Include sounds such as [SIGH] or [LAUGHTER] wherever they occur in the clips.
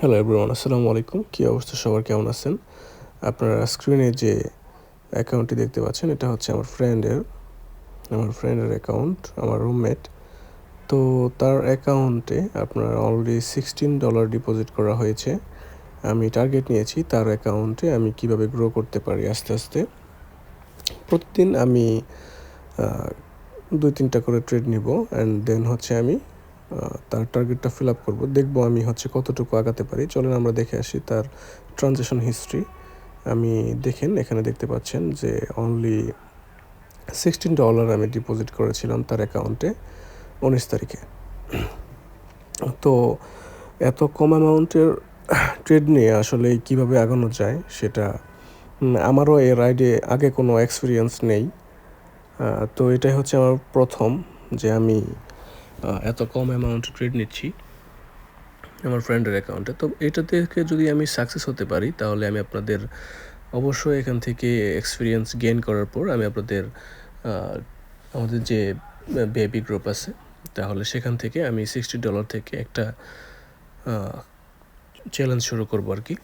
Hello everyone আসসালামু আলাইকুম কী অবস্থা? সবার কেমন আছেন? আপনারা স্ক্রিনে যে অ্যাকাউন্টটি দেখতে পাচ্ছেন, এটা হচ্ছে আমার ফ্রেন্ডের আমার ফ্রেন্ডের অ্যাকাউন্ট আমার রুমমেট তো তার অ্যাকাউন্টে আপনার অলরেডি সিক্সটিন ডলার ডিপোজিট করা হয়েছে। আমি টার্গেট নিয়েছি, তার অ্যাকাউন্টে আমি কীভাবে গ্রো করতে পারি আস্তে আস্তে। প্রতিদিন আমি দুই তিনটা করে ট্রেড নিব অ্যান্ড দেন হচ্ছে আমি তার টার্গেটটা ফিল আপ করব। দেখব আমি হচ্ছে কতটুকু আগাতে পারি। চলেন আমরা দেখে আসি তার ট্রানজেকশন হিস্ট্রি আমি দেখেন, এখানে দেখতে পাচ্ছেন যে অনলি সিক্সটিন ডলার আমি ডিপোজিট করেছিলাম তার অ্যাকাউন্টে উনিশ তারিখে। তো এত কম অ্যামাউন্টের ট্রেড নিয়ে আসলে কীভাবে আগানো যায় সেটা আমারও এর রাইডে আগে কোনো এক্সপিরিয়েন্স নেই। তো এটাই হচ্ছে আমার প্রথম যে আমি এত কম অ্যামাউন্ট ট্রেড নিচ্ছি আমার ফ্রেন্ডের অ্যাকাউন্টে তো এটা থেকে যদি আমি সাকসেস হতে পারি, তাহলে আমি আপনাদের অবশ্যই এখান থেকে এক্সপিরিয়েন্স গেইন করার পর আমি আপনাদের আমাদের যে বেবি গ্রুপ আছে, তাহলে সেখান থেকে আমি সিক্সটি ডলার থেকে একটা চ্যালেঞ্জ শুরু করব আর কি।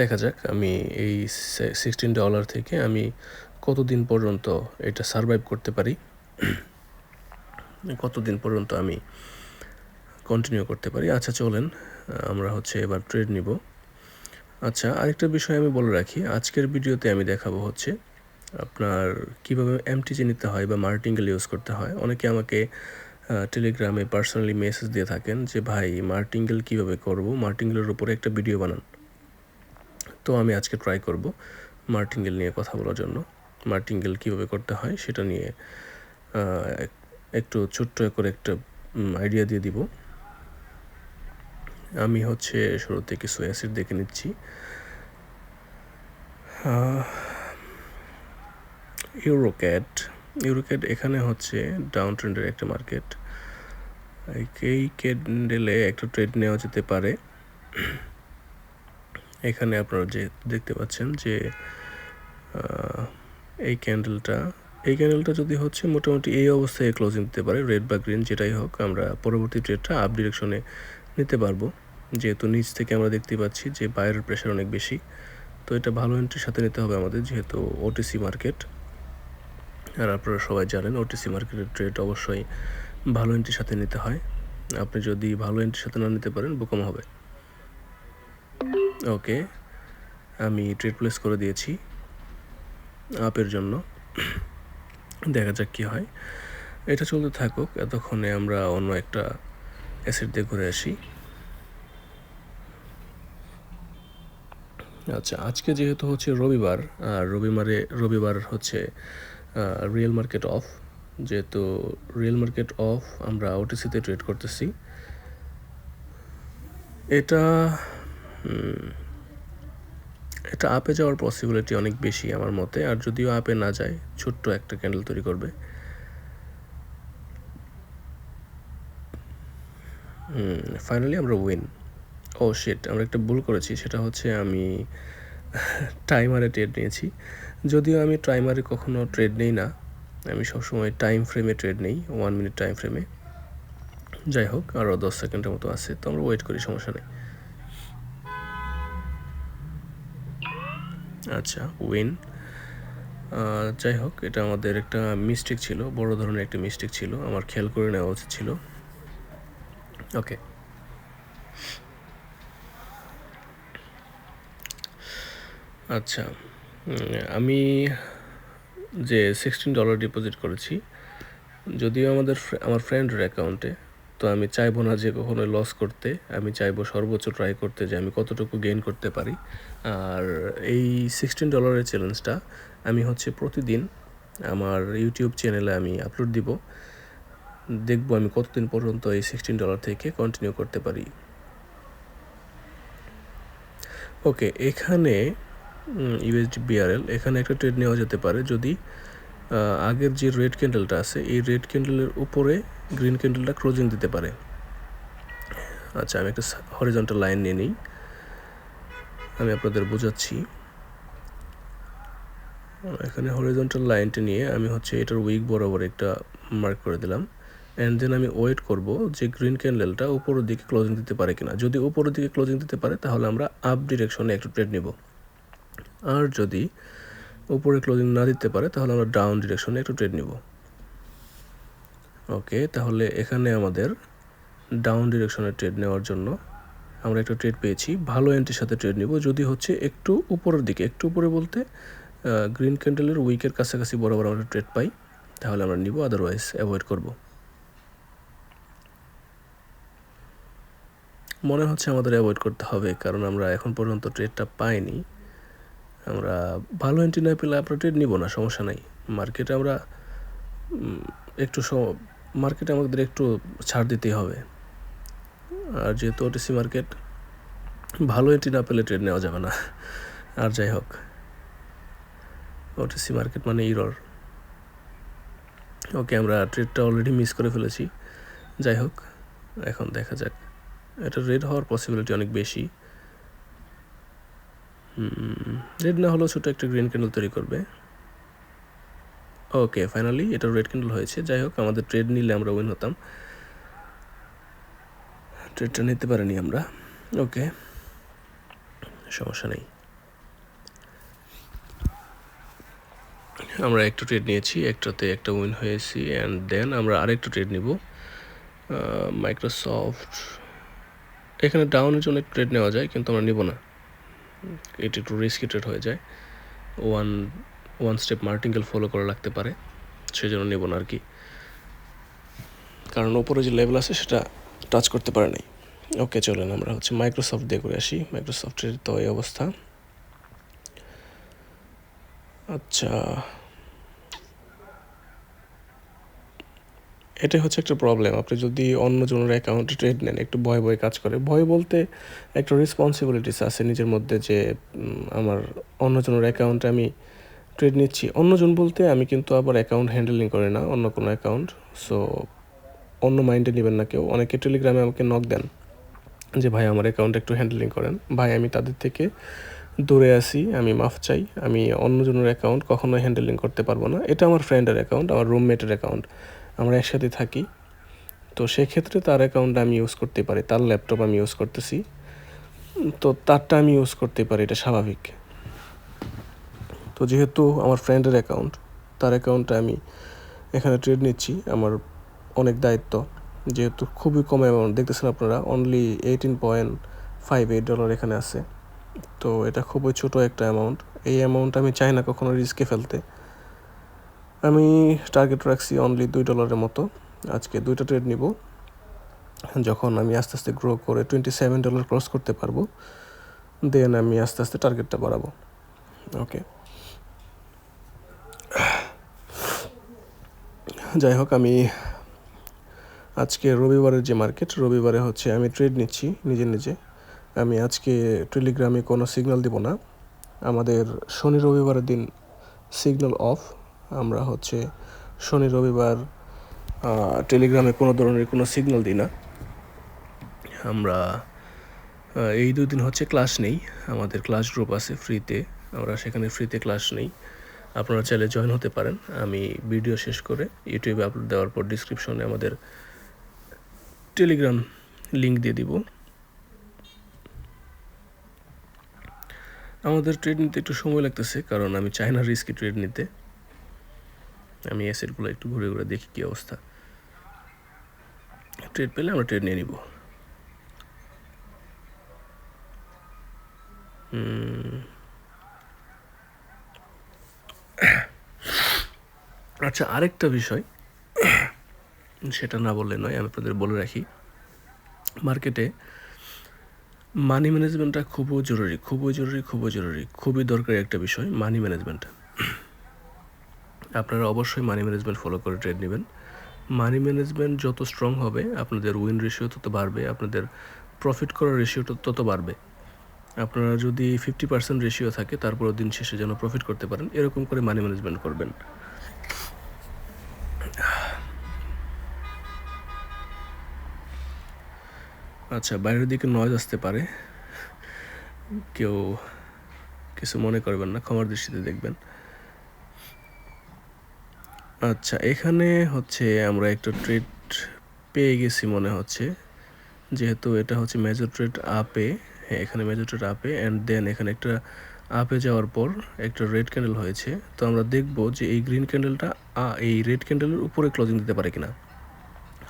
দেখা যাক আমি এই সিক্সটিন ডলার থেকে আমি কতদিন পর্যন্ত এটা সারভাইভ করতে পারি। কতদিন পর্যন্ত আমি কন্টিনিউ করতে পারি? আচ্ছা চলেন, আমরা হচ্ছে এবার ট্রেড নিব। আচ্ছা আরেকটা বিষয় আমি বলে রাখি, আজকের ভিডিওতে আমি দেখাবো হচ্ছে আপনার কীভাবে এমটিজি নিতে হয় বা মার্টিঙ্গেল ইউজ করতে হয়। অনেকে আমাকে টেলিগ্রামে পার্সোনালি মেসেজ দিয়ে থাকেন যে, ভাই মার্টিঙ্গেল কীভাবে করব? মার্টিঙ্গেলের উপরে একটা ভিডিও বানান। তো আমি আজকে ট্রাই করব মার্টিঙ্গেল নিয়ে কথা বলার জন্য। মার্টিঙ্গেল কীভাবে করতে হয় সেটা নিয়ে একটু ছোট্ট করে একটা আইডিয়া দিয়ে দিব। আমি হচ্ছে শুরুতে কিছু অ্যাসিড দেখে নিচ্ছি। ইউরোক্যাট ইউরোক্যাট এখানে হচ্ছে ডাউন ট্রেন্ডের একটা মার্কেট এই ক্যান্ডেলে একটা ট্রেড নেওয়া যেতে পারে। এখানে আপনারা যে দেখতে পাচ্ছেন যে এই ক্যান্ডেলটা এই ক্যান্ডেলটা যদি হচ্ছে, মোটামুটি এই অবস্থায় ক্লোজিং দিতে পারে রেড বা গ্রিন যেটাই হোক, আমরা পরবর্তী ট্রেডটা আপ ডিরেকশনে নিতে পারব। যেহেতু নিচ থেকে আমরা দেখতে পাচ্ছি যে বাইরের প্রেশার অনেক বেশি, তো এটা ভালো এন্ট্রির সাথে নিতে হবে আমাদের, যেহেতু ওটিসি মার্কেট আর আপনারা সবাই জানেন ওটিসি মার্কেটের ট্রেড অবশ্যই ভালো এন্ট্রির সাথে নিতে হয়। আপনি যদি ভালো এন্ট্রির সাথে না নিতে পারেন, বোকম হবে। ওকে, আমি ট্রেড প্লেস করে দিয়েছি। আপের জন্য। দেখা যাক কী হয়। এটা চলতে থাকুক, এতক্ষণে আমরা অন্য একটা অ্যাসিড দিয়ে ঘুরে আসি। আচ্ছা আজকে যেহেতু হচ্ছে রবিবার, আর রবিবারে, রবিবার হচ্ছে রিয়েল মার্কেট অফ যেহেতু রিয়েল মার্কেট অফ আমরা ওটিসিতে ট্রেড করতেছি। এটা এটা আপে যাওয়ার পসিবিলিটি অনেক বেশি আমার মতে। আর যদিও আপে না যায়, ছোট্ট একটা ক্যান্ডেল তৈরি করবে। ফাইনালি আমরা উইন ও শেট আমরা একটা ভুল করেছি, সেটা হচ্ছে আমি [LAUGHS] টাইমারে ট্রেড নিয়েছি। যদিও আমি টাইমারে কখনো ট্রেড নেই না, আমি সবসময় টাইম ফ্রেমে ট্রেড নেই ওয়ান মিনিট টাইম ফ্রেমে যাই হোক আরও দশ সেকেন্ডের মতো আছে, তো আমরা ওয়েট করি, সমস্যা নেই। আচ্ছা উইন যাই হোক, এটা আমাদের একটা মিস্টেক ছিল, বড় ধরনের একটা মিস্টেক ছিল, আমার খেয়াল করে নেওয়া উচিত ছিল। ওকে আচ্ছা আমি যে সিক্সটিন ডলার ডিপোজিট করেছি, যদিও আমাদের আমার ফ্রেন্ডের অ্যাকাউন্টে তো আমি চাইব না যে কখনো লস করতে, আমি চাইব সর্বোচ্চ ট্রাই করতে যে আমি কতটুকু গেইন করতে পারি। আর এই সিক্সটিন ডলারের চ্যালেঞ্জটা আমি হচ্ছে প্রতিদিন আমার ইউটিউব চ্যানেলে আমি আপলোড দিব। দেখব আমি কতদিন পর্যন্ত এই সিক্সটিন ডলার থেকে কন্টিনিউ করতে পারি। ওকে এখানে ইউএসডি বিআরএল এখানে একটা ট্রেড নেওয়া যেতে পারে। যদি আগের যে রেড ক্যান্ডেলটা আছে, এই রেড ক্যান্ডেলের উপরে গ্রিন ক্যান্ডেলটা ক্লোজিং দিতে পারে। আচ্ছা আমি একটা হরিজন্টাল লাইন নিয়ে নিই। আমি আপনাদের বোঝাচ্ছি। এখানে হরিজন্টাল লাইনটা নিয়ে আমি হচ্ছে এটার উইক বরাবর একটা মার্ক করে দিলাম। অ্যান্ড দেন আমি ওয়েট করব যে গ্রিন ক্যান্ডেলটা উপরের দিকে ক্লোজিং দিতে পারে কিনা। যদি উপরের দিকে ক্লোজিং দিতে পারে, তাহলে আমরা আপ ডিরেকশনে একটু ট্রেড নিব। আর যদি উপরে ক্লোজিং না দিতে পারে, তাহলে আমরা ডাউন ডিরেকশনে একটু ট্রেড নিব। ওকে, তাহলে এখানে আমাদের ডাউন ডিরেকশনে ট্রেড নেওয়ার জন্য আমরা একটা ট্রেড পেয়েছি। ভালো এন্ট্রির সাথে ট্রেড নিব, যদি হচ্ছে একটু উপরের দিকে, একটু উপরে বলতে গ্রিন ক্যান্ডেলের উইকের কাছাকাছি বরাবর আমরা ট্রেড পাই, তাহলে আমরা নিব আদারওয়াইজ অ্যাভয়েড করব। মনে হচ্ছে আমাদের অ্যাভয়েড করতে হবে, কারণ আমরা এখন পর্যন্ত ট্রেডটা পাইনি। আমরা ভালো এন্ট্রি না পেলে আমরা ট্রেড নিব না, সমস্যা নাই। মার্কেটে আমরা একটু মার্কেটে আমাদের একটু ছাড় দিতেই হবে। আর যেহেতু ওটিসি মার্কেট, ভালো এটি না পেলে ট্রেড নেওয়া যাবে না। আর যাই হোক ওটিসি মার্কেট মানে ইরর ওকে আমরা ট্রেডটা অলরেডি মিস করে ফেলেছি। যাই হোক, এখন দেখা যাক। এটা রেড হওয়ার পসিবিলিটি অনেক বেশি। রেড না হলেও ছোটো একটা গ্রিন ক্যান্ডেল তৈরি করবে। ওকে ফাইনালি এটা রেড ক্যান্ডেল হয়েছে। যাই হোক আমাদের ট্রেড নিলে আমরা উইন হতাম। ট্রেডটা নিতে পারিনি আমরা। ওকে সমস্যা নেই। আমরা একটা ট্রেড নিয়েছি, একটাতে একটা উইন হয়েছি অ্যান্ড দেন আমরা আরেকটা ট্রেড নিব। মাইক্রোসফট এখানে ডাউনের জন্য ট্রেড নেওয়া যায়, কিন্তু আমরা নিব না। এটা একটু রিস্কি ট্রেড হয়ে যায়। One one step martingale follow করা লাগতে পারে সেই জন্য নেব না আর কি। কারণ ওপরে যে লেভেল আছে, সেটা টাচ করতে পারে নাই। ওকে চলেন আমরা হচ্ছে মাইক্রোসফট দিয়ে করে আসি। মাইক্রোসফটের তো এই অবস্থা। আচ্ছা। এটাই হচ্ছে একটা প্রবলেম আপনি যদি অন্য জনের অ্যাকাউন্টে ট্রেড নেন, একটু ভয় ভয় কাজ করে। ভয় বলতে একটা রেসপন্সিবিলিটিস আছে নিজের মধ্যে যে আমার অন্য জনের অ্যাকাউন্টে আমি ট্রেড নিচ্ছি। অন্যজন বলতে আমি কিন্তু আবার অ্যাকাউন্ট হ্যান্ডেলিং করি না, অন্য কোনো অ্যাকাউন্ট সো অন্য মাইন্ডে নেবেন না কেউ। অনেকে টেলিগ্রামে আমাকে নক দেন যে, ভাই, আমার অ্যাকাউন্ট একটু হ্যান্ডেলিং করেন। ভাই, আমি তাদের থেকে দূরে আসি আমি মাফ চাই। আমি অন্যজনের অ্যাকাউন্ট কখনোই হ্যান্ডেলিং করতে পারব না। এটা আমার ফ্রেন্ডের অ্যাকাউন্ট আমার রুমমেটের অ্যাকাউন্ট আমরা একসাথে থাকি। তো সেক্ষেত্রে তার অ্যাকাউন্ট আমি ইউজ করতে পারি। তার ল্যাপটপ আমি ইউজ করতেছি। তো তারটা আমি ইউজ করতে পারি, এটা স্বাভাবিক। তো যেহেতু আমার ফ্রেন্ডের অ্যাকাউন্ট তার অ্যাকাউন্টে আমি এখানে ট্রেড নিচ্ছি, আমার অনেক দায়িত্ব। যেহেতু খুবই কম অ্যামাউন্ট দেখতেছেন আপনারা only eighteen point five eight dollar এখানে আছে। তো এটা খুবই ছোট একটা অ্যামাউন্ট এই অ্যামাউন্ট আমি চাই না কখনো রিস্কে ফেলতে। আমি টার্গেট রাখছি অনলি দুই ডলারের মতো। আজকে দুইটা ট্রেড নিব। যখন আমি আস্তে আস্তে গ্রো করে টোয়েন্টি সেভেন ডলার ক্রস করতে পারব দেন আমি আস্তে আস্তে টার্গেটটা বাড়াবো। ওকে যাই হোক, আমি আজকে রবিবারের যে মার্কেট, রবিবারে হচ্ছে আমি ট্রেড নিচ্ছি নিজে নিজে। আমি আজকে টেলিগ্রামে কোনো সিগন্যাল দিব না। আমাদের শনি রবিবারের দিন সিগন্যাল অফ আমরা হচ্ছে শনি রবিবার টেলিগ্রামে কোনো ধরনের কোনো সিগন্যাল দিই না। আমরা এই দুদিন হচ্ছে ক্লাস নেই। আমাদের ক্লাস গ্রুপ আছে ফ্রিতে আমরা সেখানে ফ্রিতে ক্লাস নেই। আপনারা চাইলে জয়েন হতে পারেন। আমি ভিডিও শেষ করে ইউটিউবে আপলোড দেওয়ার পর ডিসক্রিপশনে আমাদের টেলিগ্রাম লিঙ্ক দিয়ে দিব। আমাদের ট্রেড নিতে একটু সময় লাগতেছে, কারণ আমি চাই না রিস্কি ট্রেড নিতে। আমি অ্যাসেটগুলো একটু ঘুরে ঘুরে দেখি কী অবস্থা। ট্রেড পেলে আমরা ট্রেড নিয়ে নিব। আচ্ছা আরেকটা বিষয়। সেটা না বললে নয়, আমি আপনাদের বলে রাখি। মার্কেটে মানি ম্যানেজমেন্টটা খুবই জরুরি খুবই জরুরি খুবই জরুরি, খুবই দরকারি একটা বিষয় মানি ম্যানেজমেন্ট আপনারা অবশ্যই মানি ম্যানেজমেন্ট ফলো করে ট্রেড নেবেন। মানি ম্যানেজমেন্ট যত স্ট্রং হবে, আপনাদের উইন রেশিও তত বাড়বে, আপনাদের প্রফিট করার রেশিওটা তত বাড়বে। আপনারা যদি ফিফটি পার্সেন্ট রেশিও থাকে, তারপরও দিন শেষে যেন প্রফিট করতে পারেন, এরকম করে মানি ম্যানেজমেন্ট করবেন। আচ্ছা বাইরের দিকে নয়েজ আসতে পারে। কেউ কিছু মনে করবেন না, ক্ষমার দৃষ্টিতে দেখবেন। আচ্ছা এখানে হচ্ছে আমরা একটা ট্রেড পেয়ে গেছি মনে হচ্ছে। যেহেতু এটা হচ্ছে মেজর ট্রেড আপে হ্যাঁ এখানে মেজর ট্রেড আপে অ্যান্ড দেন এখানে একটা আপে যাওয়ার পর একটা রেড ক্যান্ডেল হয়েছে। তো আমরা দেখব যে এই গ্রিন ক্যান্ডেলটা এই রেড ক্যান্ডেলের উপরে ক্লোজিং দিতে পারে কিনা।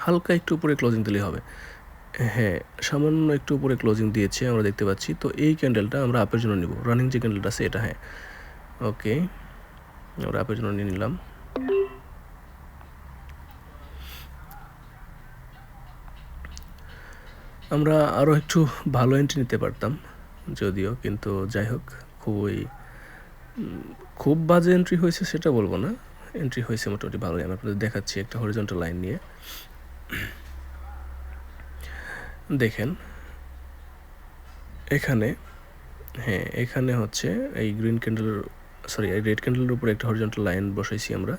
হালকা একটু উপরে ক্লোজিং দিলেই হবে। হ্যাঁ সামান্য একটু উপরে ক্লোজিং দিয়েছে, আমরা দেখতে পাচ্ছি। তো এই ক্যান্ডেলটা আমরা আপের জন্য নিব। রানিং যে ক্যান্ডেলটা আছে, এটা হ্যাঁ। ওকে আমরা আপের জন্য নিয়ে নিলাম। আমরা আরও একটু ভালো এন্ট্রি নিতে পারতাম, যদিও, কিন্তু যাই হোক, খুবই, খুব বাজে এন্ট্রি হয়েছে সেটা বলব না। এন্ট্রি হয়েছে মোটামুটি ভালোই, আমি আপনাদের দেখাচ্ছি একটা হরিজন্টাল লাইন নিয়ে। দেখেন, এখানে হ্যাঁ এখানে হচ্ছে এই গ্রিন ক্যান্ডেলের সরি এই রেড ক্যান্ডেলের উপরে একটা হরিজন্টাল লাইন বসাইছি আমরা।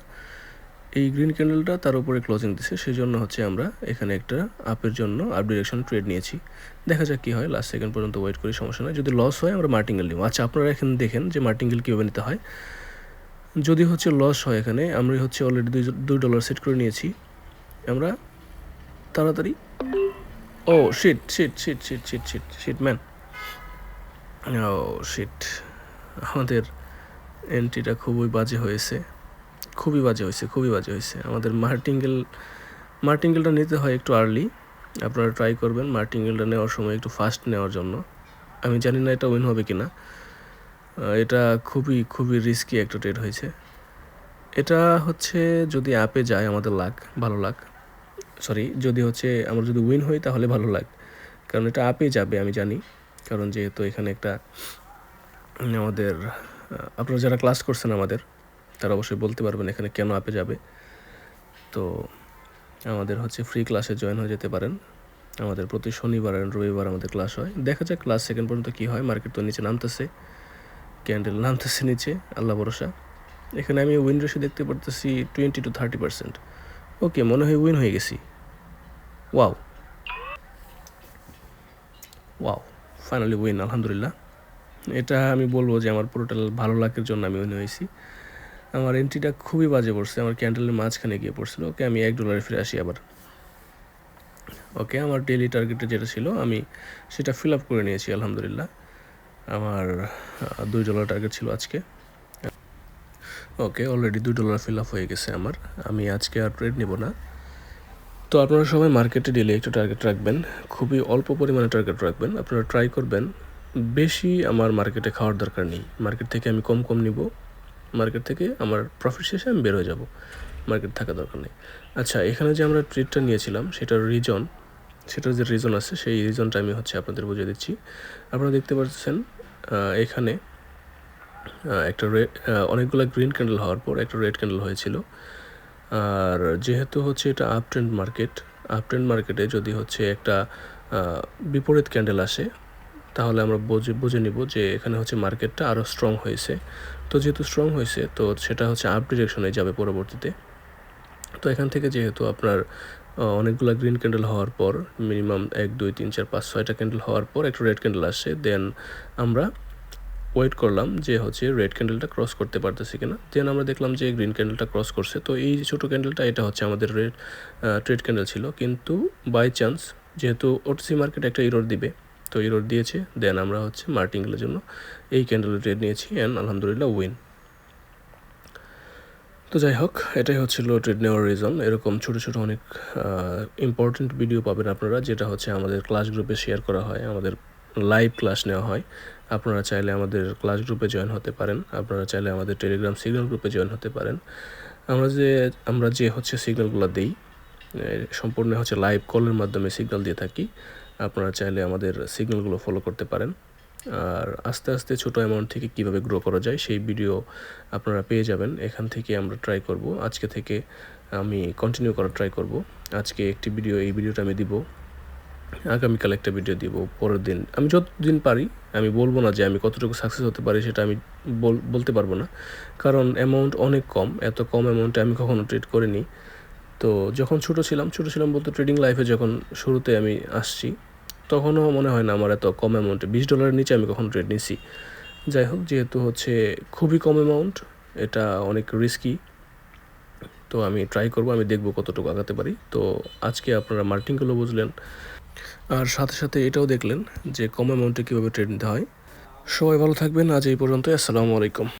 এই গ্রিন ক্যান্ডেলটা তার উপরে ক্লোজিং দিছে সেই জন্য হচ্ছে আমরা এখানে একটা আপের জন্য আপ ডিরেকশন ট্রেড নিয়েছি। দেখা যাক কী হয় লাস্ট সেকেন্ড পর্যন্ত ওয়েট করি, সমস্যা নয় যদি লস হয়, আমরা মার্টিঙ্গেল নিব। আচ্ছা আপনারা এখানে দেখেন যে মার্টিঙ্গেল কীভাবে নিতে হয়। যদি হচ্ছে লস হয় এখানে আমরা হচ্ছে অলরেডি দুই দুই ডলার সেট করে নিয়েছি। আমরা তাড়াতাড়ি ও shit shit shit shit shit shit shit man oh shit আমাদের এন্ট্রিটা খুবই বাজে হয়েছে। খুবই বাজে হয়েছে, খুবই বাজে হয়েছে। আমাদের মার্টিঙ্গেল মার্টিঙ্গেলটা নিতে হয় একটু আর্লি আপনারা ট্রাই করবেন মার্টিঙ্গেলটা নেওয়ার সময় একটু ফাস্ট নেওয়ার জন্য। আমি জানি না এটা উইন হবে কি না এটা খুবই খুবই রিস্কি একটা ট্রেড হয়েছে। এটা হচ্ছে যদি অ্যাপে যায়, আমাদের লাক ভালো লাক সরি, যদি হচ্ছে আমরা যদি উইন হই তাহলে ভালো লাগ, কারণ এটা আপে যাবে, আমি জানি। কারণ যেহেতু এখানে একটা আমাদের আপনারা যারা ক্লাস করছেন আমাদের, তারা অবশ্যই বলতে পারবেন এখানে কেন আপে যাবে। তো আমাদের হচ্ছে ফ্রি ক্লাসে জয়েন হয়ে যেতে পারেন। আমাদের প্রতি শনিবার আর রবিবার আমাদের ক্লাস হয়। দেখা যাক ক্লাস সেকেন্ড পর্যন্ত কী হয়। মার্কেট তো নিচে নামতেছে ক্যান্ডেল নামতেছে নিচে, আল্লাহ ভরসা। এখানে আমি উইন রেশো দেখতে পারতেছি twenty two thirty percent okay মনে হয় উইন হয়ে গেছি। ওয়াও ওয়াও ফাইনালি উইন আলহামদুলিল্লাহ এটা আমি বলব যে আমার পুরোটা ভালো লাকের জন্য আমি উইন হয়েছি। আমার এন্ট্রিটা খুবই বাজে পড়ছে, আমার ক্যান্ডেলের মাঝখানে গিয়ে পড়ছিল। ওকে আমি এক ডলারে ফিরে আসি আবার। ওকে আমার ডেলি টার্গেটে যেটা ছিল, আমি সেটা ফিল আপ করে নিয়েছি আলহামদুলিল্লাহ আমার দুই ডলার টার্গেট ছিল আজকে। ওকে অলরেডি দুই ডলার ফিল আপ হয়ে গেছে আমার। আমি আজকে আর ট্রেড নেব না। তো আপনারা সবাই মার্কেটে ডেলি একটা টার্গেট রাখবেন, খুবই অল্প পরিমাণে টার্গেট রাখবেন, আপনারা ট্রাই করবেন, বেশি আমার মার্কেটে খাওয়ার দরকার নেই মার্কেট থেকে আমি কম কম নিব মার্কেট থেকে আমার প্রফিট শেষে আমি বের হয়ে যাব মার্কেট থাকা দরকার নেই। আচ্ছা এখানে যে আমরা ট্রিটটা নিয়েছিলাম, সেটার রিজন সেটার যে রিজন আছে, সেই রিজনটা আমি হচ্ছে আপনাদের বুঝিয়ে দিচ্ছি। আপনারা দেখতে পাচ্ছেন এখানে একটা রেড অনেকগুলো গ্রিন ক্যান্ডেল হওয়ার পর একটা রেড ক্যান্ডেল হয়েছিল। আর যেহেতু হচ্ছে এটা up trend market up trend মার্কেটে যদি হচ্ছে একটা বিপরীত ক্যান্ডেল আসে, তাহলে আমরা বুঝে বুঝে নিব যে এখানে হচ্ছে মার্কেটটা আরও স্ট্রং হয়েছে। তো যেহেতু স্ট্রং হয়েছে, তো সেটা হচ্ছে আপ ডিরেকশনে যাবে পরবর্তীতে। তো এখান থেকে যেহেতু আপনার অনেকগুলো গ্রিন ক্যান্ডেল হওয়ার পর মিনিমাম এক, দুই, তিন, চার, পাঁচ, ছয়টা ক্যান্ডেল হওয়ার পর একটা রেড ক্যান্ডেল আসে দেন আমরা ওয়েট করলাম যে হচ্ছে রেড ক্যান্ডেলটা ক্রস করতে পারতেছে কিনা। দেন আমরা দেখলাম যে গ্রিন ক্যান্ডেলটা ক্রস করছে। তো এই ছোটো ক্যান্ডেলটা, এটা হচ্ছে আমাদের রেড ট্রেড ক্যান্ডেল ছিল। কিন্তু বাই চান্স যেহেতু ওটিসি মার্কেট একটা ইরোড দিবে, তো ইরোড দিয়েছে। দেন আমরা হচ্ছে মার্টিংগুলোর জন্য এই ক্যান্ডেলের ট্রেড নিয়েছি অ্যান্ড আলহামদুলিল্লাহ উইন তো যাই হোক, এটাই হচ্ছিল ট্রেড নেওয়ার রিজন এরকম ছোটো ছোটো অনেক ইম্পর্টেন্ট ভিডিও পাবেন আপনারা, যেটা হচ্ছে আমাদের ক্লাস গ্রুপে শেয়ার করা হয়, আমাদের লাইভ ক্লাস নেওয়া হয়। আপনারা চাইলে আমাদের ক্লাস গ্রুপে জয়েন হতে পারেন। আপনারা চাইলে আমাদের টেলিগ্রাম সিগন্যাল গ্রুপে জয়েন হতে পারেন। আমরা যে আমরা যে হচ্ছে সিগন্যালগুলো দিই সম্পূর্ণ হচ্ছে লাইভ কলের মাধ্যমে সিগন্যাল দিয়ে থাকি। আপনারা চাইলে আমাদের সিগন্যালগুলো ফলো করতে পারেন। আর আস্তে আস্তে ছোটো অ্যামাউন্ট থেকে কীভাবে গ্রো করা যায়, সেই ভিডিও আপনারা পেয়ে যাবেন। এখান থেকে আমরা ট্রাই করব। আজকে থেকে আমি কন্টিনিউ করার ট্রাই করব। আজকে একটি ভিডিও এই ভিডিওটা আমি দিব। আগামীকাল একটা ভিডিও দিব, পরের দিন। আমি যতদিন পারি, আমি বলব না যে আমি কতটুকু সাকসেস হতে পারি, সেটা আমি বলতে পারব না। কারণ অ্যামাউন্ট অনেক কম, এত কম অ্যামাউন্টে আমি কখনো ট্রেড করিনি। তো যখন ছোটো ছিলাম ছোটো ছিলাম বলতে ট্রেডিং লাইফে যখন শুরুতে আমি আসছি, তখনও মনে হয় না আমার এত কম অ্যামাউন্টে বিশ ডলারের নিচে আমি কখন ট্রেড নিছি। যাই হোক, যেহেতু হচ্ছে খুবই কম অ্যামাউন্ট এটা অনেক রিস্কি তো আমি ট্রাই করব, আমি দেখব কতটুকু আগাতে পারি। তো আজকে আপনারা মার্টিনগুলো বুঝলেন। আর সাথে সাথে এটাও দেখলেন যে কম অ্যামাউন্টে কীভাবে ট্রেড নিতে হয়। সবাই ভালো থাকবেন। আজ এই পর্যন্ত আসসালামু আলাইকুম।